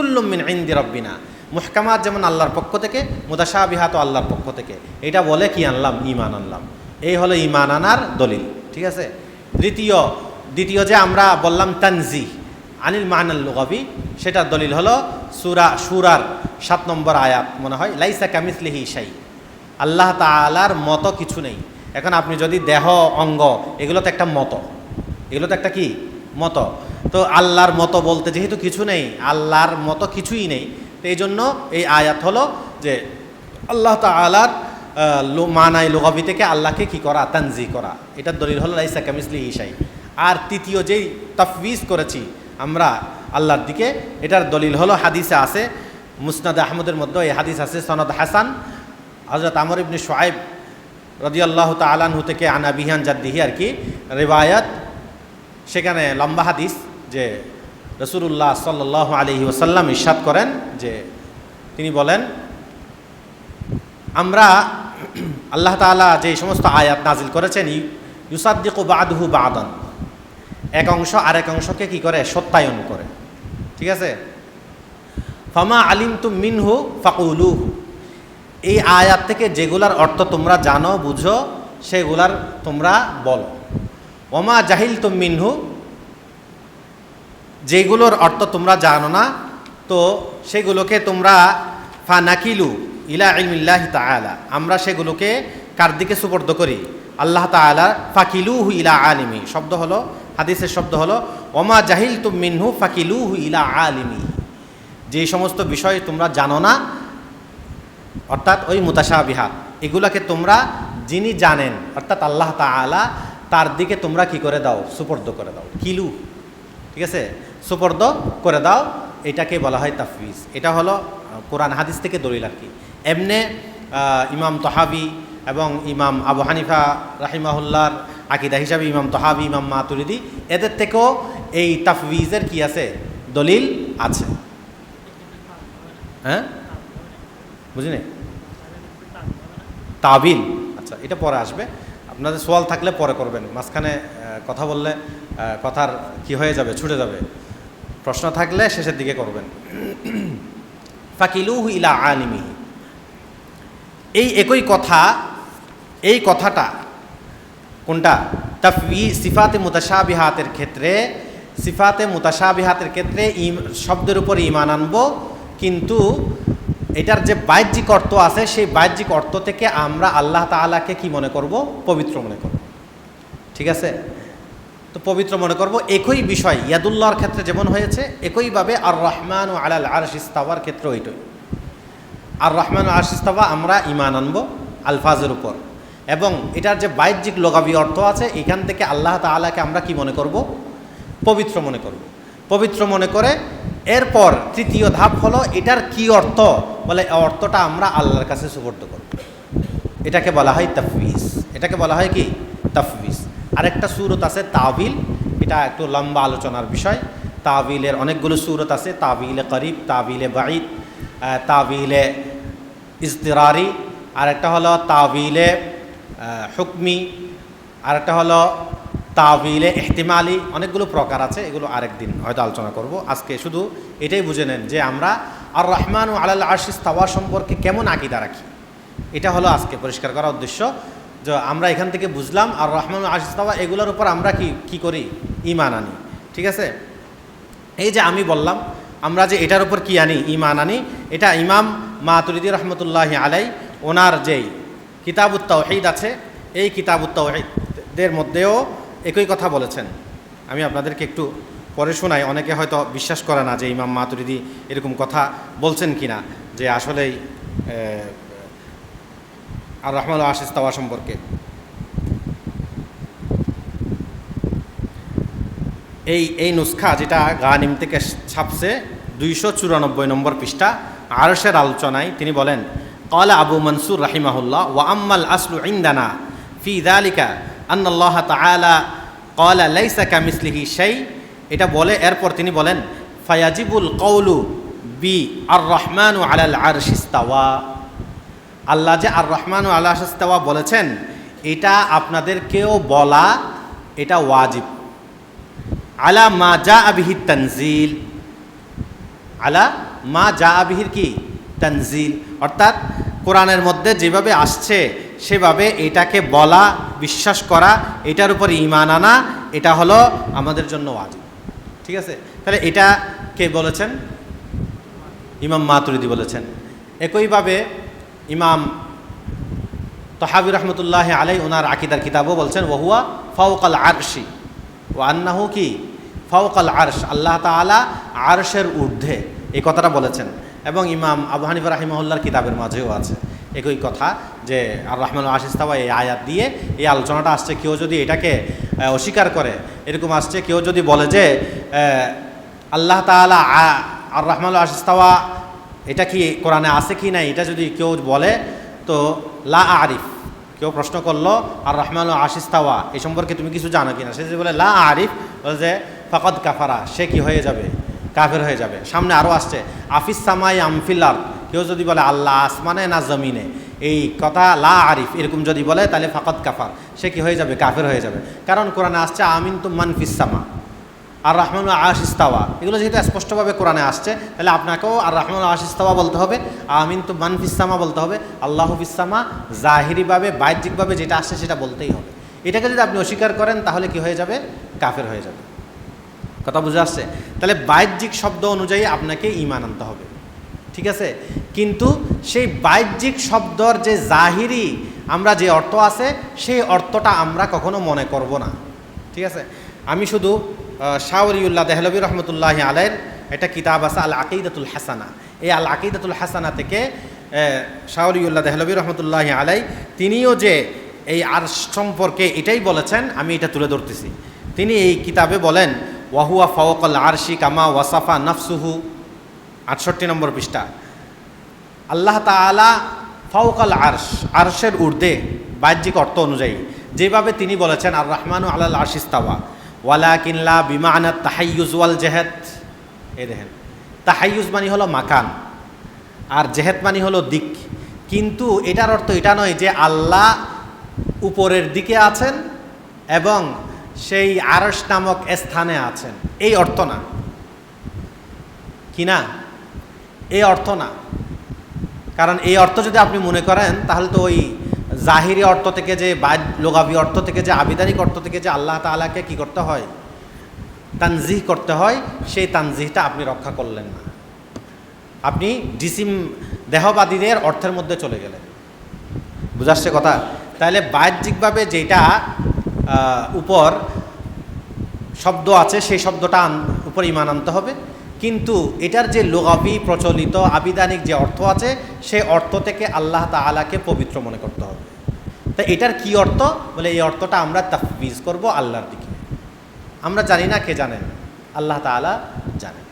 কুল্লুমিন ইন্দি রব্বিনা। মুহকামাত যেমন আল্লাহর পক্ষ থেকে মুদাসাবিহাত আল্লাহর পক্ষ থেকে। এটা বলে কি আনলাম? ইমান আনলাম। এই হলো ইমান আনার দলিল, ঠিক আছে? দ্বিতীয় দ্বিতীয় যে আমরা বললাম তানজি আনিল মাহানাল লুগাবি, সেটার দলিল হলো সুরা, সুরার সাত নম্বর আয়াত মনে হয়, লাইসা কামিসলিহি শাই। আল্লাহ তালার মতো কিছু নেই। এখন আপনি যদি দেহ, অঙ্গ এগুলো তো একটা মতো। এগুলো তো একটা কি? মতো। তো আল্লাহর মতো বলতে যেহেতু কিছু নেই, আল্লাহর মতো কিছুই নেই, তো এই জন্য এই আয়াত হলো যে আল্লাহ তালার মানাই লোগাবি থেকে আল্লাহকে কি করা? তানজি করা। এটার দলিল হলো, লাইসা কামিসলি ইসাই আর তৃতীয় যেই তফবিজ করেছি আমরা আল্লাহর দিকে, এটার দলিল হলো, হাদিসে আছে, মুসনাদ আহমদের মধ্যে এই হাদিস আছে, সনদ হাসান হজরত আমর ইবনে সোয়াইব রদিয়াল্লাহ তালানহু থেকে আনা বিহান জাদ্দিহি আর কি রেবায়াত সেখানে লম্বা হাদিস যে রসুল্লাহ সাল্লাহ আলহি ওসাল্লাম ইস্বাদ করেন যে তিনি বলেন, আমরা আল্লাহ তালা যে সমস্ত আয়াত নাজিল করেছেন, ইউসাদ্দিকু বাদহু বাদন। এক অংশ আরেক অংশকে কি করে? সত্যায়ন করে। ঠিক আছে? ফামা আলিম তু মিনহু ফাকুলু এই আয়াত থেকে যেগুলার অর্থ তোমরা জানো, বুঝো, সেগুলার তোমরা বলো। ওমা জাহিল তু মিনহু, যেগুলোর অর্থ তোমরা জানো না, তো সেগুলোকে তোমরা ফানাকিলু ইলা ইলমিল্লাহি তাআলা, আমরা সেগুলোকে কার দিকে সুপর্দ করি? আল্লাহ তাআলা ফাকিলুহু ইলা আলিমি, শব্দ হলো, হাদিসের শব্দ হলো, ওমা জাহিল তুম মিনহু ফাকিলু হু ইলা আলিমি। যে সমস্ত বিষয় তোমরা জানো না, অর্থাৎ ওই মুতাশাবিহাত এগুলাকে তোমরা যিনি জানেন, অর্থাৎ আল্লাহ তাআলা তার দিকে তোমরা কি করে দাও? সুপর্দ করে দাও। কিলু। ঠিক আছে? সুপর্দ করে দাও। এটাকে বলা হয় তাফবিজ এটা হলো কোরআন হাদিস থেকে দলিল আর কি। এমনে ইমাম তহাবি এবং ইমাম আবু হানিফা রাহিমাহুল্লার আকিদা হিসাবে ইমাম তহাবি, ইমাম মাতুরিদি, এদের থেকেও এই তাফবিজের কি আছে? দলিল আছে। হ্যাঁ? বুঝিনি? তাবিল। আচ্ছা এটা পরে আসবে। আপনাদের সোয়াল থাকলে পরে করবেন। মাঝখানে কথা বললে কথার কি হয়ে যাবে, ছুটে যাবে। প্রশ্ন থাকলে শেষের দিকে করবেন। ফাকিলুহু ইলা আলিমি এই একই কথা, এই কথাটা কোনটা? তাফি সিফাতে মুতাশাবিহাতের ক্ষেত্রে, সিফাতে মুতাশাবিহাতের ক্ষেত্রে শব্দের উপর ইমান আনব, কিন্তু এটার যে বাহ্যিক অর্থ আছে, সেই বাহ্যিক অর্থ থেকে আমরা আল্লাহ তালাকে কি মনে করব? পবিত্র মনে করব। ঠিক আছে? তো পবিত্র মনে করব। একই বিষয়, ইয়াদুল্লাহর ক্ষেত্রে যেমন হয়েছে, একইভাবে আর রহমান ও আলাল আরশিস্তাওয়ার ক্ষেত্রে ওইটাই। আর রহমান ও আরশিস্তাওয়া আমরা ইমান আনব আলফাজের উপর। এবং এটার যে বাহ্যিক লোগাবি অর্থ আছে, এখান থেকে আল্লাহ তালাকে আমরা কি মনে করব? পবিত্র মনে করব। পবিত্র মনে করে এরপর তৃতীয় ধাপ হলো এটার কি অর্থ? বলে অর্থটা আমরা আল্লাহর কাছে সুবর্দ করব। এটাকে বলা হয় তাফবিস এটাকে বলা হয় কি? তাফবিস আরেকটা সুরত আছে তাবিল। এটা একটু লম্বা আলোচনার বিষয়। তাবিলের অনেকগুলো সুরত আছে। তাবিলে করিব, তাবিলে বাঈদ তাবিলে ইজতিরারি। আরেকটা হলো তাবিলে হুকমি। আরেকটা হলো তাবিলে এহতিমালি অনেকগুলো প্রকার আছে, এগুলো আরেক দিন হয়তো আলোচনা করব। আজকে শুধু এটাই বুঝে নেন যে আমরা আর রহমান ও আল্লাহ আশিস তাওয়া সম্পর্কে কেমন আকিদা রাখি। এটা হলো আজকে পরিষ্কার করার উদ্দেশ্য। যে আমরা এখান থেকে বুঝলাম আর রহমান আশিস তাওয়া এগুলোর উপর আমরা কি কি করি? ইমান আনি। ঠিক আছে? এই যে আমি বললাম, আমরা যে এটার উপর কি আনি? ইমান আনি। এটা ইমাম মাতুরিদি রহমতুল্লাহ আলাই ওনার যেই কিতাবুত্তাহিদ আছে, এই কিতাবুত্তাহিদের মধ্যেও একই কথা বলেছেন। আমি আপনাদেরকে একটু পরে শোনাই, অনেকে হয়তো বিশ্বাস করে না যে ইমাম মাতুরিদি এরকম কথা বলছেন কি না যে আসলেই আর রহমান আশিস তাওয়া সম্পর্কে। এই এই নুসখা যেটা গানিম থেকে ছাপছে দুইশো চুরানব্বই নম্বর পৃষ্ঠা আরসের আলোচনায় তিনি বলেন কলা আবু মনসুর রাহিমাহুল্লাহ, ওয়া আম্মাল আসলু ইন্দানা ফি দালিকা আন্নাল্লাহ তাআলা কলা লাইসা কামিসলিহি সেই এটা বলে, এরপর তিনি বলেন, ফায়াজিবুল কৌলু বি আর রহমান আলাল আরশিস্তাওয়া আল্লাহ যে আর রহমান ও আল্লাহ আশিস্তাওয়া বলেছেন, এটা আপনাদেরকেও বলা, এটা ওয়াজিব। আলা মা যা আবিহি তনজিল। আলা মা যা আবিহির কি? তানজিল। অর্থাৎ কোরআনের মধ্যে যেভাবে আসছে সেভাবে এটাকে বলা, বিশ্বাস করা, এটার উপর ইমান আনা, এটা হলো আমাদের জন্য ওয়াজিব। ঠিক আছে? তাহলে এটা কে বলেছেন? ইমাম মাতুরিদি বলেছেন। একইভাবে ইমাম তহাবি রহমতুল্লাহ আলাই ওনার আকিদার কিতাবও বলছেন, ওহুয়া ফাউকাল আরশি ও আন্নাহু কি? ফাউকাল আরশ, আল্লাহ তাআলা আরশের ঊর্ধ্বে, এই কথাটা বলেছেন। এবং ইমাম আবু রাহিমহল্লার কিতাবের মাঝেও আছে। একই কথা যে আর রহমান আশিস্তাবা এই আয়াত দিয়ে এই আলোচনাটা আসছে, কেউ যদি এটাকে অস্বীকার করে, এরকম আসছে, কেউ যদি বলে যে আল্লাহ তাআলা আ- আর রহমান আশিস্তাওয়া এটা কি কোরআনে আছে কি নাই, এটা যদি কেউ বলে, তো লা আরিফ, কেউ প্রশ্ন করল আর রহমান আশিস্তাওয়া এই সম্পর্কে তুমি কিছু জানো কিনা? সে যদি বলে লা আরিফ, বলে যে, ফকদ কাফারা, সে কি হয়ে যাবে? কাফের হয়ে যাবে। সামনে আরও আসছে, আফিস সামাই আমফিল আমফিল্লার কেউ যদি বলে আল্লাহ আসমানে না জমিনে, এই কথা লা আরিফ, এরকম যদি বলে, তাহলে ফাকত কাফার। সে কি হয়ে যাবে? কাফের হয়ে যাবে। কারণ কোরআনে আসছে, আমিন তু মানফিস সামা, আর রহমান আশিস্তাওয়া এগুলো যেহেতু স্পষ্টভাবে কোরআনে আসছে, তাহলে আপনাকেও আর রহমান আশিস্তাওয়া বলতে হবে, আমিন তো মানফিসামা বলতে হবে। আল্লাহ ফিসামা জাহিরিভাবে, বাহ্যিকভাবে যেটা আসছে সেটা বলতেই হবে। এটাকে যদি আপনি অস্বীকার করেন, তাহলে কি হয়ে যাবে? কাফের হয়ে যাবে। কথা বুঝে আসছে? তাহলে বাহ্যিক শব্দ অনুযায়ী আপনাকে ইমান আনতে হবে। ঠিক আছে? কিন্তু সেই বাহ্যিক শব্দর যে জাহিরি আমরা যে অর্থ আছে, সেই অর্থটা আমরা কখনো মনে করব না। ঠিক আছে? আমি শুধু শাহরিউল্লাহ দেহলবী রহমতুল্লাহ আলের একটা কিতাব আছে আল আকিদাতুল হাসানা। এই আল আকিদাতুল হাসানা থেকে শাহরিউল্লাহ দেহলবী রহমতুল্লাহ আলাই, তিনিও যে এই আর সম্পর্কে এটাই বলেছেন, আমি এটা তুলে ধরতেছি। তিনি এই কিতাবে বলেন ওয়াহুয়া ফাওকাল আরশি কামা ওয়াসাফা নফসুহু। আটষট্টি নম্বর পৃষ্ঠা। আল্লাহ তাআলা ফাওকাল আরশ, আরশের ঊর্ধ্বে বাহ্যিক অর্থ অনুযায়ী যেভাবে তিনি বলেছেন আর রহমানু আল্লাহ আশিস্তাওয়া ওয়ালা কিনলা বিমানাত তাহাইয়ুজ ওয়াল জেহেদ। এই দেখেন, তাহাইয়ুজ মানে হলো মাকান, আর জেহেদ মানে হলো দিক। কিন্তু এটার অর্থ এটা নয় যে আল্লাহ উপরের দিকে আছেন এবং সেই আরশ নামক স্থানে আছেন। এই অর্থ না। কি না? এই অর্থ না। কারণ এই অর্থ যদি আপনি মনে করেন, তাহলে তো ওই জাহিরি অর্থ থেকে যে বা লোগাবি অর্থ থেকে যে, আবিধানিক অর্থ থেকে যে, আল্লাহ তাআলাকে কি করতে হয়? তানজিহ করতে হয়। সেই তানজিহটা আপনি রক্ষা করলেন না। আপনি ডিসিম দেহবাদীদের অর্থের মধ্যে চলে গেলেন। বুঝাচ্ছে কথা? তাহলে বাহ্যিকভাবে যেটা উপর শব্দ আছে, সেই শব্দটা উপর ইমান আনতে হবে। কিন্তু এটার যে লোগাবি প্রচলিত আবিধানিক যে অর্থ আছে সেই অর্থ থেকে আল্লাহ তাআলাকে পবিত্র মনে করতে হবে। তা এটার কি অর্থ? বলে এই অর্থটা আমরা তাফবিজ করব আল্লাহর দিকে। আমরা জানি না কে জানেন। আল্লাহ তাআলা জানেন।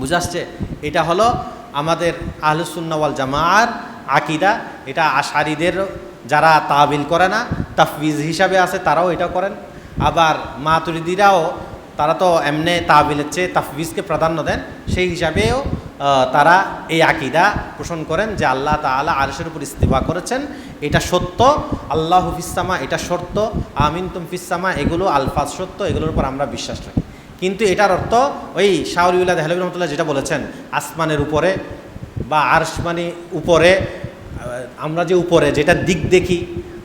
বুঝে আসছে? এটা হলো আমাদের আহলুসুন্নাওয়াল জামার আকিদা। এটা আশারিদের যারা তাবিল করে না, তাফবিজ হিসাবে আছে তারাও এটা করেন। আবার মাতুরিদিরাও তারা তো এমনি তাবিলের চেয়ে তাফবিজকে প্রাধান্য দেন, সেই হিসাবেও তারা এই আকিদা পোষণ করেন যে আল্লাহ তাআলা আরশের উপর ইস্তিফা করেছেন। এটা সত্য, আল্লাহ ফিসামা এটা সত্য আমিন তুম ফিসামা এগুলো আলফাজ সত্য, এগুলোর উপর আমরা বিশ্বাস রাখি। কিন্তু এটার অর্থ ওই শাহরিউল্লাহ দেহলবী রহমতুল্লাহ যেটা বলেছেন, আসমানের উপরে বা আরশ মানে উপরে আমরা যে উপরে যেটা দিক দেখি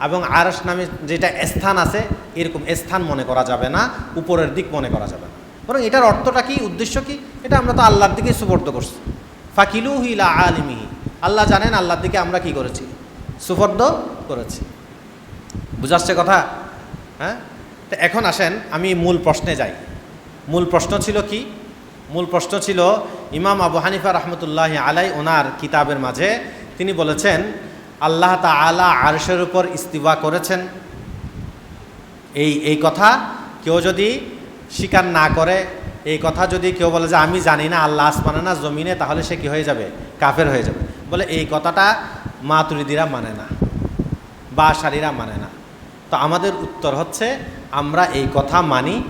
এবং আরশ নামে যেটা স্থান আছে, এরকম স্থান মনে করা যাবে না, উপরের দিক মনে করা যাবে না। বরং এটার অর্থটা কি, উদ্দেশ্য কি, এটা আমরা তো আল্লাহর দিকে সুপর্দ করছি। ফাকিলু হিলা আলিমিহি। আল্লাহ জানেন আল্লাহর দিকে আমরা কি করেছি, সুপর্দ করেছি। বুঝাচ্ছে কথা? হ্যাঁ? তো এখন আসেন, আমি মূল প্রশ্নে যাই। মূল প্রশ্ন ছিল কি? মূল প্রশ্ন ছিল, ইমাম আবু হানিফা রহমতুল্লাহ আলাই ওনার কিতাবের মাঝে তিনি বলেছেন আল্লাহ তাআলা আরশের উপর ইস্তিফা করেছেন। এই এই কথা কেউ যদি স্বীকার না করে, এই কথা যদি কেউ বলে যে আমি জানি না, আল্লাহ আসমানে না, জমিনে, তাহলে সে কি হয়ে যাবে? কাফের হয়ে যাবে। বলে এই কথাটা মাতুরিদিরা মানে না, বা শারীরা মানে না। তো আমাদের উত্তর হচ্ছে, আমরা এই কথা মানি।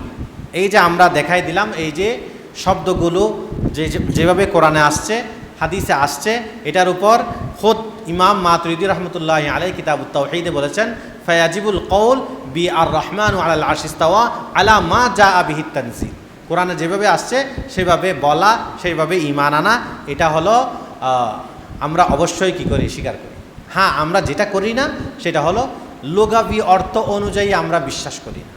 এই যে আমরা দেখাই দিলাম, এই যে শব্দগুলো যে- যেভাবে কোরআনে আসছে, হাদিসে আসছে, এটার উপর খোদ ইমাম মাতুরিদি রহমতুল্লাহ আলাই কিতাব তাওহিদে বলেছেন, ফয়াজিবুল কৌল বি আর রহমান আল আশিস্তাওয়া আলা মা যা আবিহিত তানজিল। কোরআনে যেভাবে আসছে, সেভাবে বলা সেইভাবে ইমান আনা, এটা হলো আমরা অবশ্যই কি করি? স্বীকার করি। হ্যাঁ আমরা যেটা করি না, সেটা হলো লোগাবি অর্থ অনুযায়ী আমরা বিশ্বাস করি না।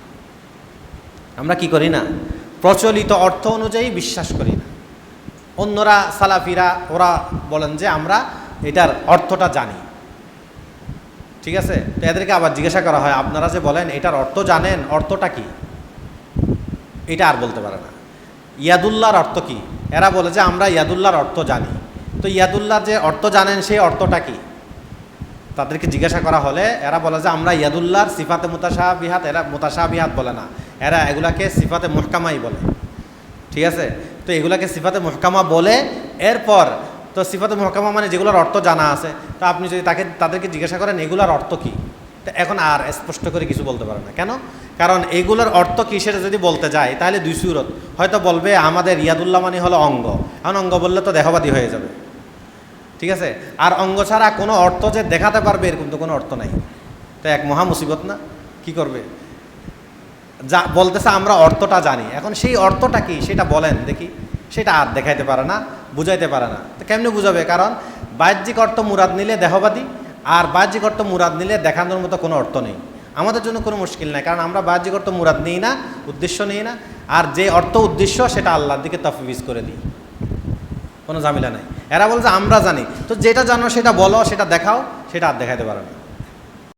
আমরা কি করি না? প্রচলিত অর্থ অনুযায়ী বিশ্বাস করি না। অন্যরা সালাফিরা, ওরা বলেন যে আমরা এটার অর্থটা জানি। ঠিক আছে? তো এদেরকে আবার জিজ্ঞাসা করা হয়, আপনারা যে বলেন এটার অর্থ জানেন, অর্থটা কি? এটা আর বলতে পারে না। ইয়াদুল্লাহর অর্থ কি? এরা বলে যে আমরা ইয়াদুল্লাহর অর্থ জানি। তো ইয়াদুল্লাহ যে অর্থ জানেন, সেই অর্থটা কি? তাদেরকে জিজ্ঞাসা করা হলে এরা বলে যে আমরা ইয়াদুল্লাহর সিফাতে মুতাশাহ বিহাত এরা মুতাশাহ বিহাত বলে না। এরা এগুলাকে সিফাতে মুহকামাই বলে। ঠিক আছে? তো এগুলাকে সিফাতে মুহকামা বলে, এরপর তো সিফাতে মুহকামা মানে যেগুলোর অর্থ জানা আছে, তো আপনি যদি তাকে, তাদেরকে জিজ্ঞাসা করেন, এগুলার অর্থ কী? তো এখন আর স্পষ্ট করে কিছু বলতে পারে না। কেন? কারণ এগুলোর অর্থ কী সেটা যদি বলতে যায়, তাহলে দুই সুরত। হয়তো বলবে, আমাদের ইয়াদুল্লাহ মানে হলো অঙ্গ। এখন অঙ্গ বললে তো দেহবাদী হয়ে যাবে। ঠিক আছে? আর অঙ্গ ছাড়া কোনো অর্থ যে দেখাতে পারবে, এরকম তো কোনো অর্থ নাই। তো এক মহা মুসিবত না? কি করবে? যা বলতেছে, আমরা অর্থটা জানি। এখন সেই অর্থটা কি? সেটা বলেন, দেখি। সেটা আর দেখাইতে পারে না, বুঝাইতে পারে না। তো কেমনে বুঝাবে? কারণ বাহ্যিক অর্থ মুরাদ নিলে দেহবাদী, আর বাহ্যিক অর্থ মুরাদ নিলে দেখানোর মতো কোনো অর্থ নেই। আমাদের জন্য কোনো মুশকিল নাই, কারণ আমরা বাহ্যিক অর্থ মুরাদ নিই না, উদ্দেশ্য নিই না, আর যে অর্থ উদ্দেশ্য সেটা আল্লাহর দিকে তফবিজ করে দিই। কোনো ঝামেলা নাই। এরা বলছে, আমরা জানি। তো যেটা জানো সেটা বলো, সেটা দেখাও, সেটা আর দেখাইতে পারে না।